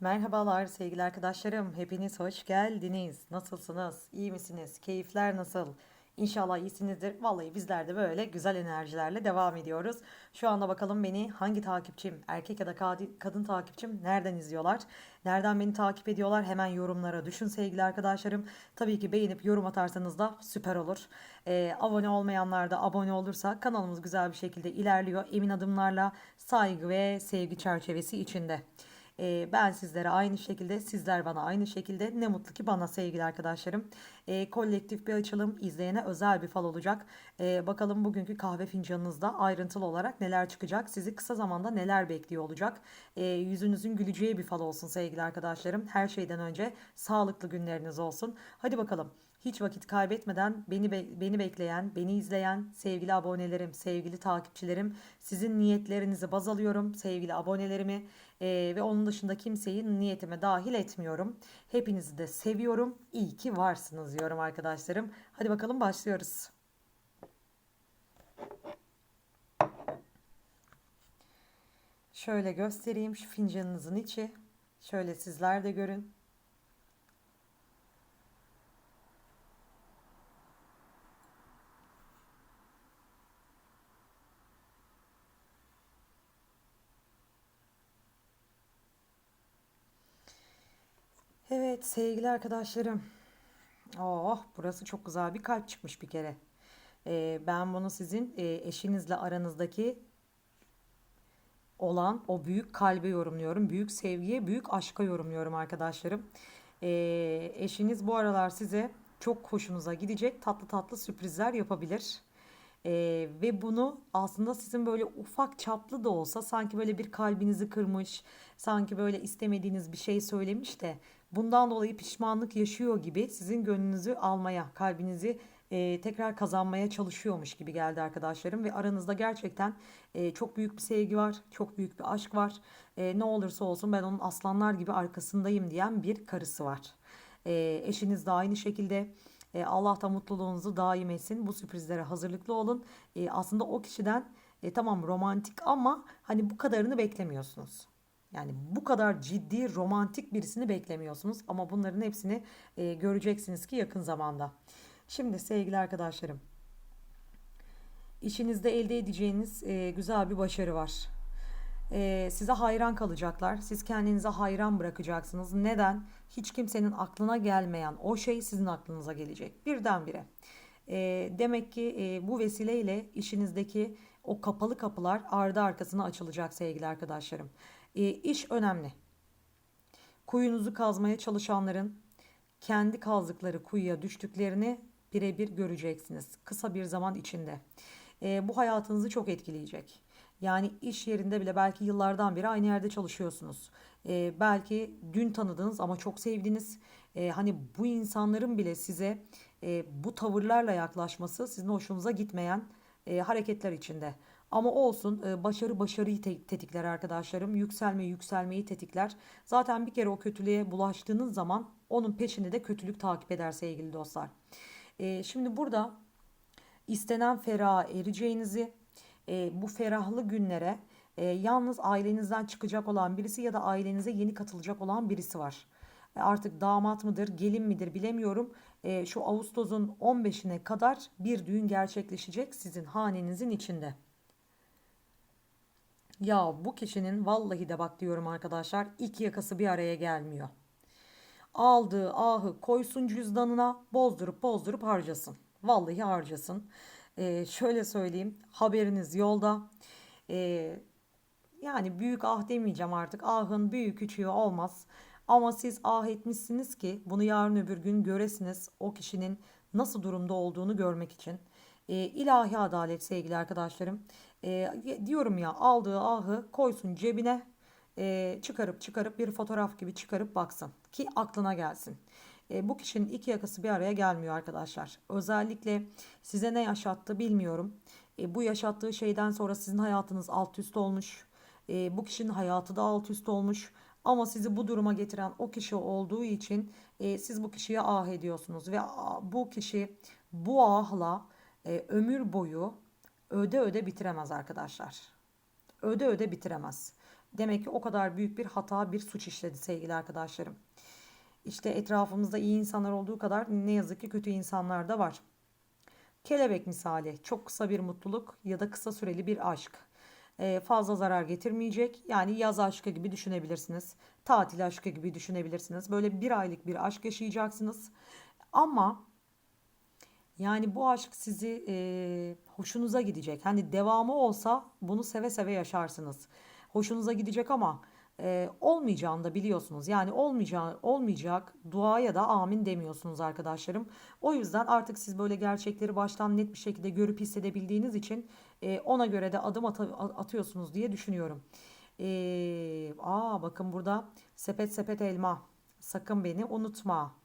Merhabalar sevgili arkadaşlarım. Hepiniz hoş geldiniz. Nasılsınız? İyi misiniz? Keyifler nasıl? İnşallah iyisinizdir. Vallahi bizler de böyle güzel enerjilerle devam ediyoruz. Şu anda bakalım beni hangi takipçim, erkek ya da kadın takipçim nereden izliyorlar? Nereden beni takip ediyorlar? Hemen yorumlara düşün sevgili arkadaşlarım. Tabii ki beğenip yorum atarsanız da süper olur. Ee, abone olmayanlar da abone olursa kanalımız güzel bir şekilde ilerliyor. Emin adımlarla saygı ve sevgi çerçevesi içinde. Ee, ben sizlere aynı şekilde, sizler bana aynı şekilde. Ne mutlu ki bana sevgili arkadaşlarım. Ee, kolektif bir açılım, izleyene özel bir fal olacak. Ee, bakalım bugünkü kahve fincanınızda ayrıntılı olarak neler çıkacak, sizi kısa zamanda neler bekliyor olacak. Ee, yüzünüzün güleceği bir fal olsun sevgili arkadaşlarım. Her şeyden önce sağlıklı günleriniz olsun. Hadi bakalım. Hiç vakit kaybetmeden beni be- beni bekleyen, beni izleyen sevgili abonelerim, sevgili takipçilerim, sizin niyetlerinizi baz alıyorum, sevgili abonelerimi Ee, ve onun dışında kimseyi niyetime dahil etmiyorum. Hepinizi de seviyorum. İyi ki varsınız diyorum arkadaşlarım. Hadi bakalım başlıyoruz. Şöyle göstereyim şu fincanınızın içi. Şöyle sizler de görün. Evet sevgili arkadaşlarım. Oh burası çok güzel bir kalp çıkmış bir kere. Ee, ben bunu sizin e, eşinizle aranızdaki olan o büyük kalbe yorumluyorum. Büyük sevgiye, büyük aşka yorumluyorum arkadaşlarım. Ee, eşiniz bu aralar size çok hoşunuza gidecek tatlı tatlı sürprizler yapabilir. Ee, ve bunu aslında sizin böyle ufak çaplı da olsa sanki böyle bir kalbinizi kırmış, sanki böyle istemediğiniz bir şey söylemiş de bundan dolayı pişmanlık yaşıyor gibi sizin gönlünüzü almaya, kalbinizi e, tekrar kazanmaya çalışıyormuş gibi geldi arkadaşlarım ve aranızda gerçekten e, çok büyük bir sevgi var, çok büyük bir aşk var. E, ne olursa olsun ben onun aslanlar gibi arkasındayım diyen bir karısı var. E, eşiniz de aynı şekilde. E, Allah da mutluluğunuzu daim etsin. Bu sürprizlere hazırlıklı olun. E, aslında o kişiden e, tamam romantik ama hani bu kadarını beklemiyorsunuz. Yani bu kadar ciddi romantik birisini beklemiyorsunuz ama bunların hepsini e, göreceksiniz ki yakın zamanda. Şimdi sevgili arkadaşlarım, işinizde elde edeceğiniz e, güzel bir başarı var. E, size hayran kalacaklar. Siz kendinize hayran bırakacaksınız. Neden? Hiç kimsenin aklına gelmeyen o şey sizin aklınıza gelecek. Birdenbire. E, demek ki e, bu vesileyle işinizdeki o kapalı kapılar ardı arkasına açılacak sevgili arkadaşlarım. E, iş önemli. Kuyunuzu kazmaya çalışanların kendi kazdıkları kuyuya düştüklerini birebir göreceksiniz kısa bir zaman içinde. E, bu hayatınızı çok etkileyecek. Yani iş yerinde bile belki yıllardan beri aynı yerde çalışıyorsunuz. E, belki dün tanıdınız ama çok sevdiniz. E, hani bu insanların bile size e, bu tavırlarla yaklaşması sizin hoşunuza gitmeyen e, hareketler içinde. Ama olsun e, başarı başarıyı te- tetikler arkadaşlarım. Yükselme yükselmeyi tetikler. Zaten bir kere o kötülüğe bulaştığınız zaman onun peşinde de kötülük takip eder sevgili dostlar. E, şimdi burada istenen feraha ereceğinizi, e, bu ferahlı günlere e, yalnız ailenizden çıkacak olan birisi ya da ailenize yeni katılacak olan birisi var. E, artık damat mıdır, gelin midir bilemiyorum. E, şu Ağustos'un 15'ine kadar bir düğün gerçekleşecek sizin hanenizin içinde. Ya bu kişinin vallahi de bak diyorum arkadaşlar iki yakası bir araya gelmiyor. Aldığı ahı koysun cüzdanına bozdurup bozdurup harcasın. Vallahi harcasın. Ee, şöyle söyleyeyim haberiniz yolda. Ee, yani büyük ah demeyeceğim artık ahın büyük küçüğü olmaz. Ama siz ah etmişsiniz ki bunu yarın öbür gün göresiniz o kişinin nasıl durumda olduğunu görmek için. Ee, ilahi adalet sevgili arkadaşlarım. Ee, diyorum ya aldığı ahı koysun cebine e, çıkarıp çıkarıp bir fotoğraf gibi çıkarıp baksın ki aklına gelsin. E, bu kişinin iki yakası bir araya gelmiyor arkadaşlar. Özellikle size ne yaşattı bilmiyorum. E, bu yaşattığı şeyden sonra sizin hayatınız alt üst olmuş. E, bu kişinin hayatı da alt üst olmuş. Ama sizi bu duruma getiren o kişi olduğu için e, siz bu kişiye ah ediyorsunuz ve bu kişi bu ahla e, ömür boyu öde öde bitiremez arkadaşlar. Öde öde bitiremez. Demek ki o kadar büyük bir hata, bir suç işledi sevgili arkadaşlarım. İşte etrafımızda iyi insanlar olduğu kadar ne yazık ki kötü insanlar da var. Kelebek misali çok kısa bir mutluluk ya da kısa süreli bir aşk. Ee, fazla zarar getirmeyecek. Yani yaz aşkı gibi düşünebilirsiniz. Tatil aşkı gibi düşünebilirsiniz. Böyle bir aylık bir aşk yaşayacaksınız. Ama yani bu aşk sizi e, hoşunuza gidecek. Hani devamı olsa bunu seve seve yaşarsınız. Hoşunuza gidecek ama e, olmayacağını da biliyorsunuz. Yani olmayacak, olmayacak duaya da amin demiyorsunuz arkadaşlarım. O yüzden artık siz böyle gerçekleri baştan net bir şekilde görüp hissedebildiğiniz için e, ona göre de adım at atıyorsunuz diye düşünüyorum. E, aa bakın burada sepet sepet elma. Sakın beni unutma.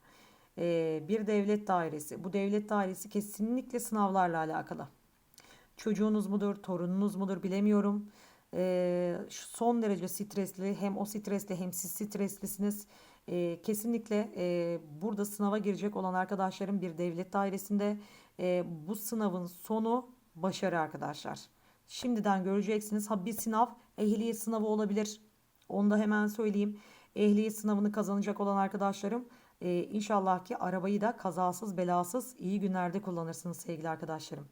E, bir devlet dairesi. Bu devlet dairesi kesinlikle sınavlarla alakalı. Çocuğunuz mudur, torununuz mudur bilemiyorum e, son derece stresli hem o stresli hem siz streslisiniz. E, kesinlikle e, burada sınava girecek olan arkadaşlarım bir devlet dairesinde bu sınavın sonu başarı arkadaşlar. Şimdiden göreceksiniz. Ha bir sınav ehliyet sınavı olabilir. Onu da hemen söyleyeyim. Ehliyet sınavını kazanacak olan arkadaşlarım e, inşallah ki arabayı da kazasız belasız iyi günlerde kullanırsınız sevgili arkadaşlarım.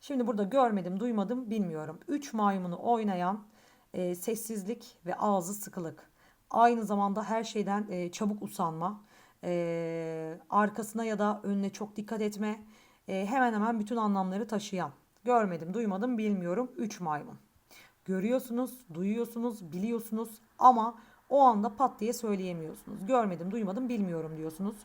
Şimdi burada görmedim, duymadım, bilmiyorum. Üç maymunu oynayan e, sessizlik ve ağzı sıkılık. Aynı zamanda her şeyden e, çabuk usanma. E, arkasına ya da önüne çok dikkat etme. E, hemen hemen bütün anlamları taşıyan. Görmedim, duymadım, bilmiyorum. Üç maymun. Görüyorsunuz, duyuyorsunuz, biliyorsunuz ama o anda pat diye söyleyemiyorsunuz. Görmedim, duymadım, bilmiyorum diyorsunuz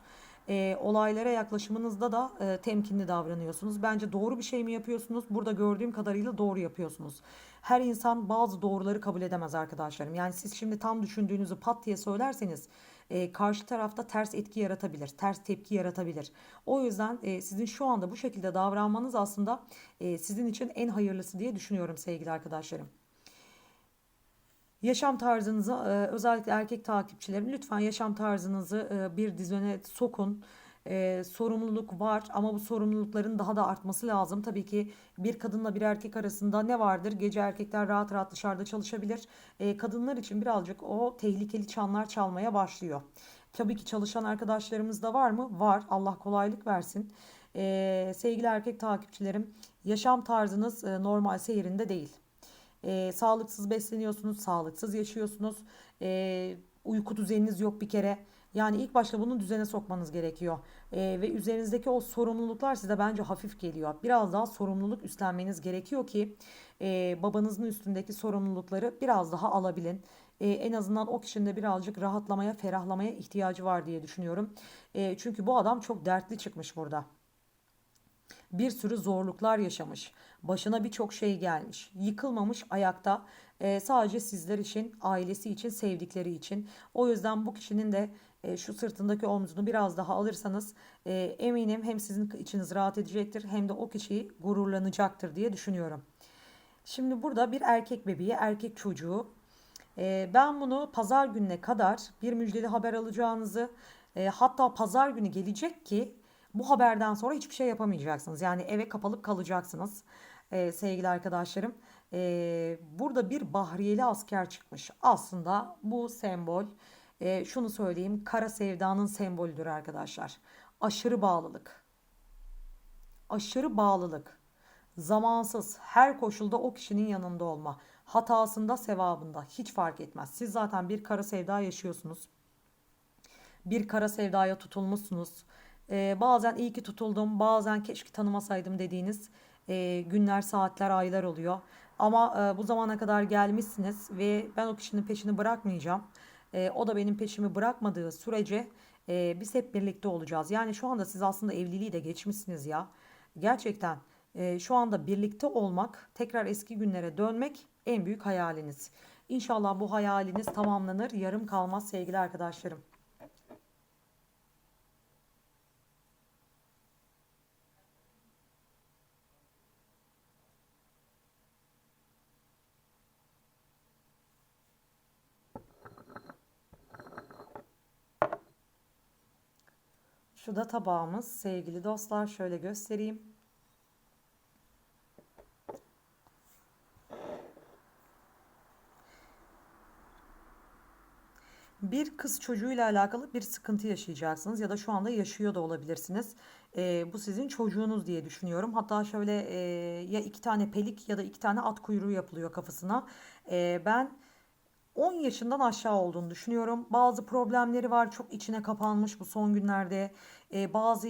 e, olaylara yaklaşımınızda da e, temkinli davranıyorsunuz. Bence doğru bir şey mi yapıyorsunuz? Burada gördüğüm kadarıyla doğru yapıyorsunuz. Her insan bazı doğruları kabul edemez arkadaşlarım. Yani siz şimdi tam düşündüğünüzü pat diye söylerseniz e, karşı tarafta ters etki yaratabilir, ters tepki yaratabilir. O yüzden e, sizin şu anda bu şekilde davranmanız aslında e, sizin için en hayırlısı diye düşünüyorum sevgili arkadaşlarım. Yaşam tarzınızı e, özellikle erkek takipçilerim lütfen yaşam tarzınızı e, bir düzene sokun. E, sorumluluk var ama bu sorumlulukların daha da artması lazım. Tabii ki bir kadınla bir erkek arasında ne vardır? Gece erkekler rahat rahat dışarıda çalışabilir. kadınlar için birazcık o tehlikeli çanlar çalmaya başlıyor. Tabii ki çalışan arkadaşlarımız da var mı? Var. Allah kolaylık versin. sevgili erkek takipçilerim, yaşam tarzınız normal seyrinde değil. E, sağlıksız besleniyorsunuz, sağlıksız yaşıyorsunuz. E, uyku düzeniniz yok bir kere. Yani ilk başta bunu düzene sokmanız gerekiyor. E, ve üzerinizdeki o sorumluluklar size bence hafif geliyor. Biraz daha sorumluluk üstlenmeniz gerekiyor ki e, babanızın üstündeki sorumlulukları biraz daha alabilin. E, en azından o kişinin de birazcık rahatlamaya, ferahlamaya ihtiyacı var diye düşünüyorum. E, çünkü bu adam çok dertli çıkmış burada bir sürü zorluklar yaşamış. Başına birçok şey gelmiş. Yıkılmamış ayakta. E, sadece sizler için, ailesi için, sevdikleri için. O yüzden bu kişinin de e, şu sırtındaki omzunu biraz daha alırsanız e, eminim hem sizin içiniz rahat edecektir hem de o kişiyi gururlanacaktır diye düşünüyorum. Şimdi burada bir erkek bebeği, erkek çocuğu. E, ben bunu pazar gününe kadar bir müjdeli haber alacağınızı e, hatta pazar günü gelecek ki bu haberden sonra hiçbir şey yapamayacaksınız. Yani eve kapalıp kalacaksınız ee, sevgili arkadaşlarım. Ee, burada bir Bahriyeli asker çıkmış. Aslında bu sembol e, şunu söyleyeyim kara sevdanın sembolüdür arkadaşlar. Aşırı bağlılık. Aşırı bağlılık. Zamansız her koşulda o kişinin yanında olma. Hatasında sevabında hiç fark etmez. Siz zaten bir kara sevda yaşıyorsunuz. Bir kara sevdaya tutulmuşsunuz e, bazen iyi ki tutuldum, bazen keşke tanımasaydım dediğiniz e, günler, saatler, aylar oluyor. Ama e, bu zamana kadar gelmişsiniz ve ben o kişinin peşini bırakmayacağım. E, o da benim peşimi bırakmadığı sürece e, biz hep birlikte olacağız. Yani şu anda siz aslında evliliği de geçmişsiniz ya. Gerçekten e, şu anda birlikte olmak, tekrar eski günlere dönmek en büyük hayaliniz. İnşallah bu hayaliniz tamamlanır, yarım kalmaz sevgili arkadaşlarım. Şu da tabağımız sevgili dostlar şöyle göstereyim. bir kız çocuğuyla alakalı bir sıkıntı yaşayacaksınız ya da şu anda yaşıyor da olabilirsiniz. E, bu sizin çocuğunuz diye düşünüyorum. Hatta şöyle e, ya iki tane pelik ya da iki tane at kuyruğu yapılıyor kafasına. E, ben 10 yaşından aşağı olduğunu düşünüyorum. Bazı problemleri var. Çok içine kapanmış bu son günlerde. Ee, bazı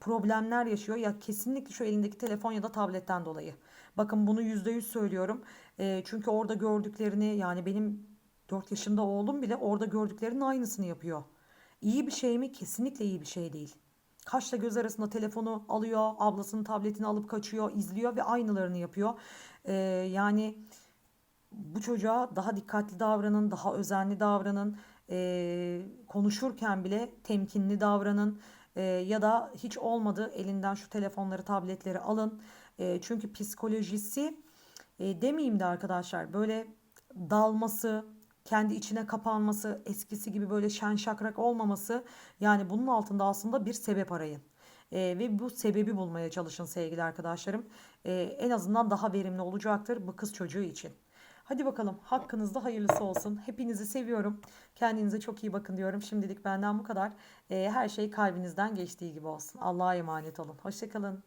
problemler yaşıyor. Ya kesinlikle şu elindeki telefon ya da tabletten dolayı. Bakın bunu %100 söylüyorum. Ee, çünkü orada gördüklerini yani benim 4 yaşında oğlum bile orada gördüklerinin aynısını yapıyor. İyi bir şey mi? Kesinlikle iyi bir şey değil. Kaşla göz arasında telefonu alıyor, ablasının tabletini alıp kaçıyor, izliyor ve aynılarını yapıyor. Ee, yani bu çocuğa daha dikkatli davranın, daha özenli davranın, Ee, konuşurken bile temkinli davranın Ee, ya da hiç olmadı elinden şu telefonları, tabletleri alın. Ee, çünkü psikolojisi e, demeyeyim de arkadaşlar böyle dalması, kendi içine kapanması, eskisi gibi böyle şen şakrak olmaması yani bunun altında aslında bir sebep arayın. Ee, ve bu sebebi bulmaya çalışın sevgili arkadaşlarım. Ee, en azından daha verimli olacaktır bu kız çocuğu için. Hadi bakalım hakkınızda hayırlısı olsun. Hepinizi seviyorum. Kendinize çok iyi bakın diyorum. Şimdilik benden bu kadar. Ee, her şey kalbinizden geçtiği gibi olsun. Allah'a emanet olun. Hoşçakalın.